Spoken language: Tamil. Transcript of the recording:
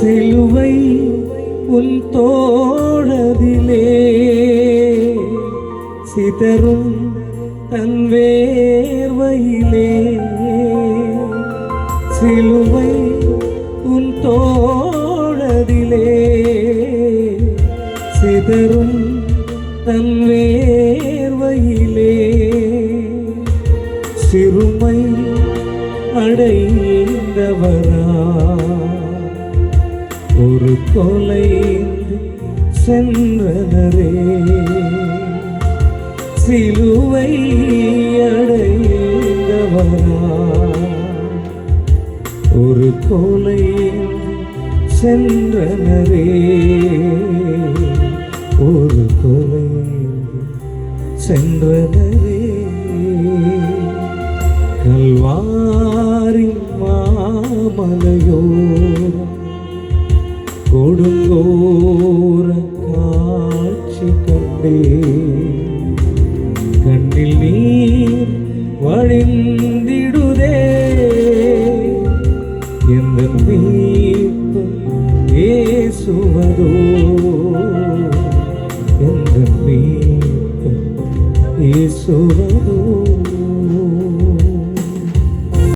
சிலுவை உன் தோழதிலே. சிதறும் தன் வேர்வையிலே. சிலுவை உன் தோழதிலே. சிதறும் தன் வேர்வையிலே. சிறுமை அடைந்தவரா. ஒரு கொலை சென்றனரே சிலுவை அடைந்தவரா ஒரு கொலை சென்றனரே ஒரு கொலை சென்றனரே கல்வா കൊണ്ടേ. കണ്ണിൽ നീർ വഴിന്തിടുതേ. എന്ത് നീപ്പ് യേശുവതോ എന്ത് നീപ്പ്